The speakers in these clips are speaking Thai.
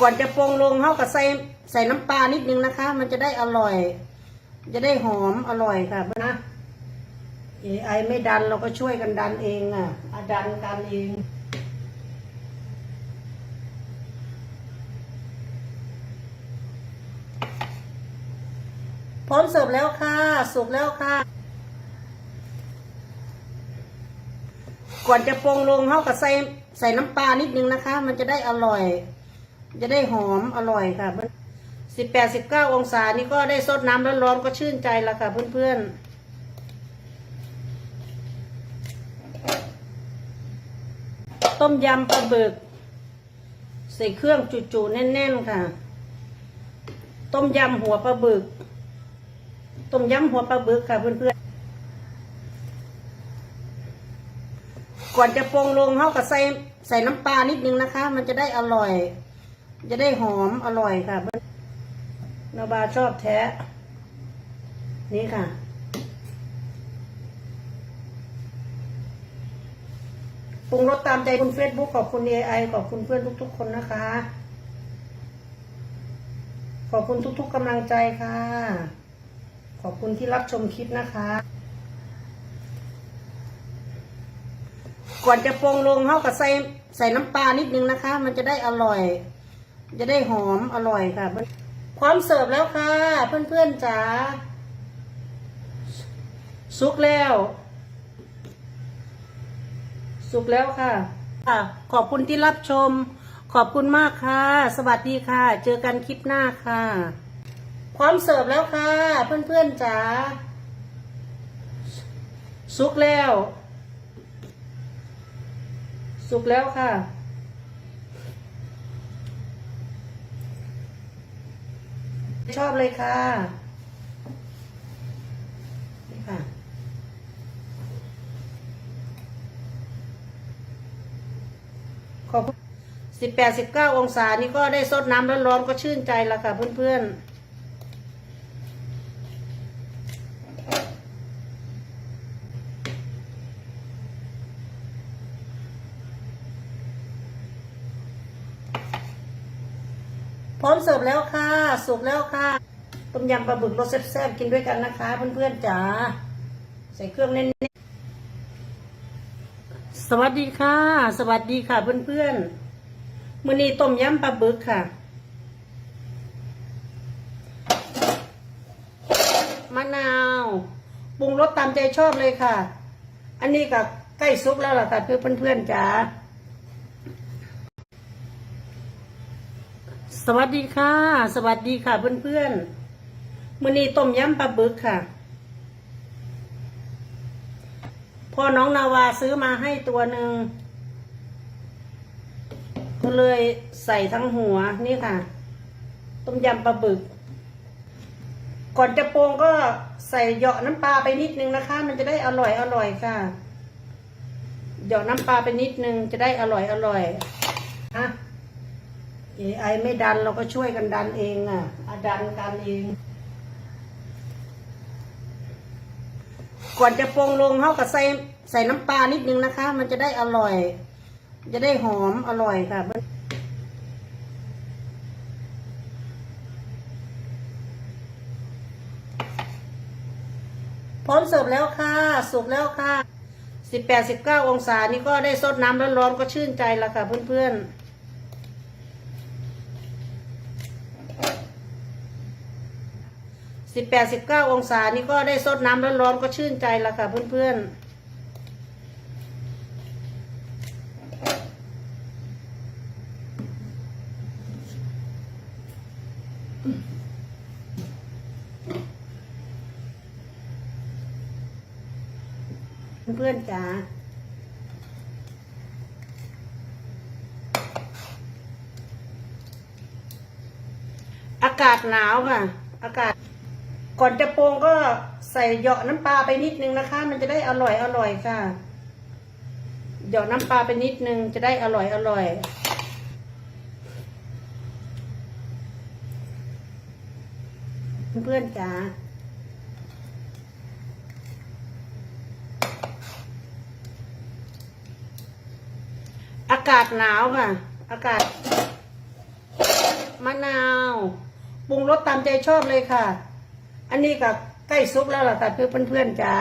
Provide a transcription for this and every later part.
ก่อนจะปรุงลงเขาก็ใส่ใส่น้ำปลานิดนึงนะคะ มันจะได้อร่อย จะได้หอมอร่อยค่ะนะ AI ไม่ดันเราก็ช่วยกันดันเองอะอะดันกันเองพร้อมเสิร์ฟแล้วค่ะ สุกแล้วค่ะ ก่อนจะปรุงลงเขาก็ใส่ใส่น้ำปลานิดนึงนะคะ มันจะได้อร่อย จะได้หอมอร่อยค่ะสิบแปดสิบเก้าองศานี่ก็ได้ซดน้ำร้อนๆก็ชื่นใจล้วค่ะเพื่อนๆต้มยำปลาบึก ใส่เครื่องจุๆแน่นๆค่ะ ต้มยำหัวปลาบึก ต้มยำหัวปลาบึกค่ะเพื่อนๆ ก่อนจะปรุงลงเขาก็ใส่ใส่น้ำปลานิดนึงนะคะ มันจะได้อร่อย จะได้หอมอร่อยค่ะนาบาชอบแท้ นี่ค่ะ ปรุงรสตามใจคุณเฟซบุ๊กขอบคุณ AI ขอบคุณเพื่อนทุกๆคนนะคะ ขอบคุณทุกๆกำลังใจค่ะ ขอบคุณที่รับชมคลิปนะคะก่อนจะปรุงลงเขาก็ใส่ใส่น้ำปลานิดนึงนะคะ มันจะได้อร่อย จะได้หอมอร่อยค่ะ พร้อมเสิร์ฟแล้วค่ะ เพื่อนๆจ๋าสุกแล้ว สุกแล้วค่ะค่ะ ขอบคุณที่รับชม ขอบคุณมากค่ะ สวัสดีค่ะ เจอกันคลิปหน้าค่ะ พร้อมเสิร์ฟแล้วค่ะ เพื่อนๆจ๋าสุกแล้ว สุกแล้วค่ะ ชอบเลยค่ะ นี่ค่ะ ขอบสิบแปดสิบเก้าองศานี่ก็ได้ซดน้ำร้อนๆก็ชื่นใจแล้วค่ะเพื่อนๆ พร้อมเสิร์ฟแล้วค่ะ สุกแล้วค่ะ ต้มยำปลาบึกรสแซ่บๆกินด้วยกันนะคะ เพื่อนๆจ๋า ใส่เครื่องเน้นๆสวัสดีค่ะ สวัสดีค่ะ เพื่อนๆมื้อนี้ต้มยำปลาบึกค่ะ มะนาวปรุงรสตามใจชอบเลยค่ะ อันนี้ก็ใกล้สุกแล้วล่ะค่ะเพื่อนๆจ๋า สวัสดีค่ะ สวัสดีค่ะเพื่อนๆมื้อนี้ต้มยำปลาบึกค่ะพอน้องนาวาซื้อมาให้ตัวหนึ่งก็เลยใส่ทั้งหัวนี่ค่ะ ต้มยำปลาบึก ก่อนจะโปงก็ใส่เหยาะน้ำปลาไปนิดนึงนะคะ มันจะได้อร่อยอร่อยค่ะเหยาะน้ำปลาไปนิดนึงจะได้อร่อยอร่อยฮะ AI ไม่ดันเราก็ช่วยกันดันเองอะอะดันกันเอง ก่อนจะปรุงลงเขาก็ใส่ใส่น้ำปลานิดนึงนะคะ มันจะได้อร่อย จะได้หอมอร่อยค่ะพร้อมเสิร์ฟแล้วค่ะ สุกแล้วค่ะสิบแปดสิบเก้าองศานี่ก็ได้ซดน้ำร้อนๆก็ชื่นใจแล้วค่ะเพื่อนๆ สิบแปดสิบเก้าองศานี่ก็ได้ซดน้ำร้อนๆก็ชื่นใจล้วค่ะเพื่อนๆเพื่อนจ๋าอากาศหนาวค่ะ อากาศ ก่อนจะโปรงก็ใส่เหยาะน้ำปลาไปนิดนึงนะคะ มันจะได้อร่อยอร่อยค่ะเหยาะน้ำปลาไปนิดนึงจะได้อร่อยอร่อยเพื่อนๆจ๋าอากาศหนาวค่ะ อากาศ มะนาว ปรุงรสตามใจชอบเลยค่ะ อันนี้กับใกล้ซุปแล้วล่ะค่ะเพื่อนเพื่อนๆจ๋า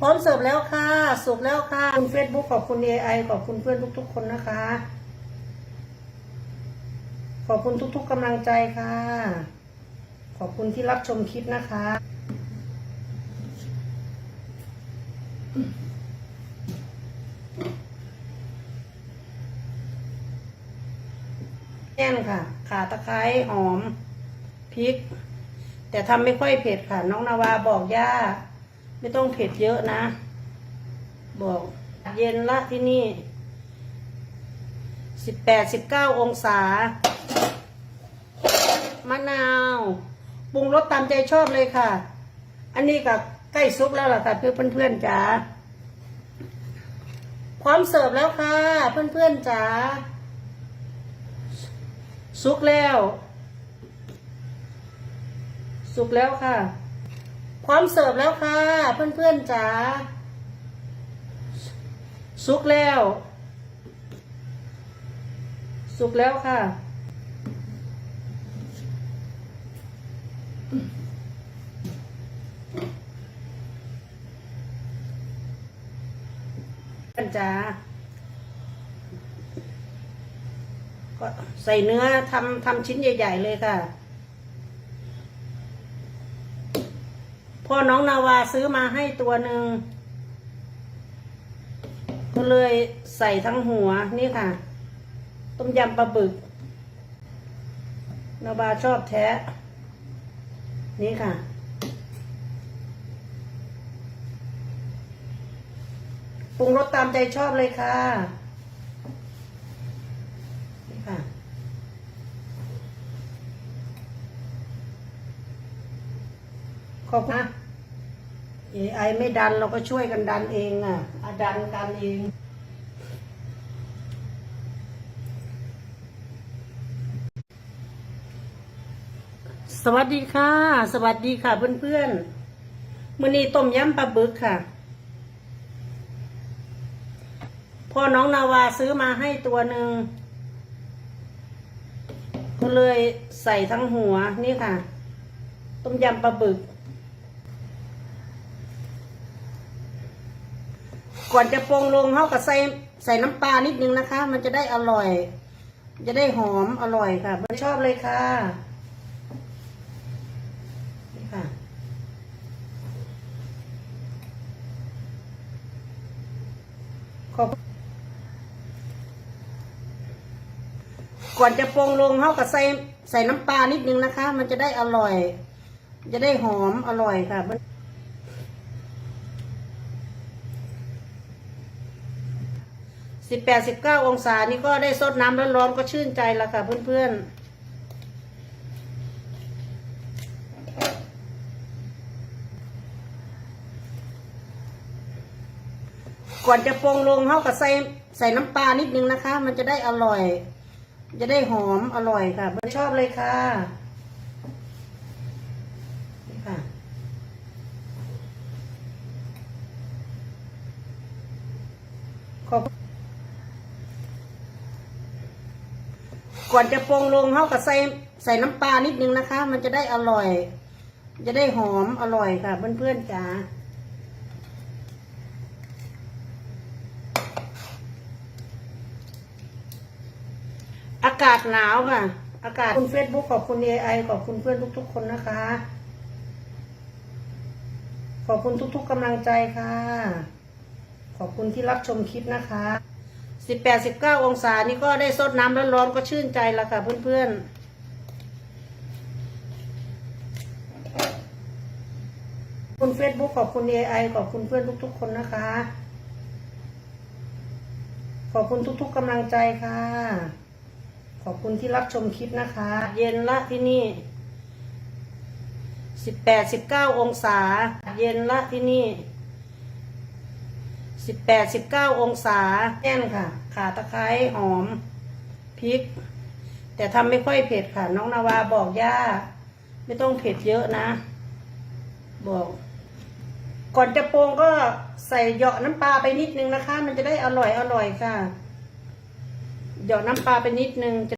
พร้อมเสิร์ฟแล้วค่ะ สุกแล้วค่ะ คุณเฟซบุ๊กขอบคุณ AI ขอบคุณเพื่อนทุกๆคนนะคะ ขอบคุณทุกๆกำลังใจค่ะ ขอบคุณที่รับชมคลิปนะคะ น่นค่ะ ขาตะไคร้หอมพริก แต่ทำไม่ค่อยเผ็ดค่ะ น้องนาวาบอกย่าไม่ต้องเผ็ดเยอะนะ บอกเย็นละที่นี่สิบแปดสิบเก้าองศามะนาวปรุงรสตามใจชอบเลยค่ะ อันนี้กับใกล้ซุปแล้วล่ะค่ะเพื่อนเพื่อนจ๋าพร้อมเสิร์ฟแล้วค่ะ เพื่อนเพื่อนจ๋า สุกแล้ว สุกแล้วค่ะ พร้อมเสิร์ฟแล้วค่ะ เพื่อนๆจ๋าสุกแล้ว สุกแล้วค่ะกันจ้าก็ ใส่เนื้อทำทำชิ้นใหญ่ ๆ เลยค่ะ พ่อน้องนาวาซื้อมาให้ตัวหนึ่งก็เลยใส่ทั้งหัวนี่ค่ะ ต้มยำปลาบึก นาวาชอบแท้ นี่ค่ะปรุงรสตามใจชอบเลยค่ะ นี่ค่ะ ขอบคุณนะ AI ไม่ดันเราก็ช่วยกันดันเองอะอะดันกันเอง สวัสดีค่ะ สวัสดีค่ะเพื่อนๆมื้อนี้ต้มยำปลาบึกค่ะพอน้องนาวาซื้อมาให้ตัวหนึ่งก็เลยใส่ทั้งหัวนี่ค่ะ ต้มยำปลาบึก ก่อนจะปรุงลงเขาก็ใส่ใส่น้ำปลานิดนึงนะคะ มันจะได้อร่อย จะได้หอมอร่อยค่ะเพื่อนชอบเลยค่ะนี่ค่ะ ขอบก่อนจะปรุงลงเขาก็ใส่ใส่น้ำปลานิดนึงนะคะ มันจะได้อร่อย จะได้หอมอร่อยค่ะ สิบแปดสิบเก้าองศานี่ก็ได้ซดน้ำร้อนๆก็ชื่นใจแล้วค่ะเพื่อนๆก่อนจะปรุงลงเขาก็ใส่ใส่น้ำปลานิดนึงนะคะ มันจะได้อร่อย จะได้หอมอร่อยค่ะเพื่อนชอบเลยค่ะค่ะ ขอบ ก่อนจะปรุงลงเขาก็ใส่ใส่น้ำปลานิดนึงนะคะ มันจะได้อร่อย จะได้หอมอร่อยค่ะ เพื่อนๆจ๋าอากาศหนาวค่ะ อากาศคุณเฟซบุ๊กขอบคุณ AI ขอบคุณเพื่อนทุกๆคนนะคะ ขอบคุณทุกๆกำลังใจค่ะ ขอบคุณที่รับชมคลิปนะคะ สิบแปดสิบเก้าองศานี่ก็ได้ซดน้ำร้อนๆก็ชื่นใจล้วค่ะเพื่อนๆคุณเฟซบุ๊กขอบคุณ AI ขอบคุณเพื่อนทุก ๆ คนนะคะ ขอบคุณทุก ๆกำลังใจค่ะ ขอบคุณที่รับชมคลิปนะคะ เย็นละที่นี่สิบแปดสิบเก้าองศา เย็นละที่นี่ สิบแปดสิบเก้าองศาแน่นค่ะ ขาตะไคร้หอมพริก แต่ทำไม่ค่อยเผ็ดค่ะ น้องนาวาบอกย่าไม่ต้องเผ็ดเยอะนะ บอก ก่อนจะโปงก็ใส่เหยาะน้ำปลาไปนิดนึงนะคะ มันจะได้อร่อยอร่อยค่ะเหยาะน้ำปลาไปนิดนึง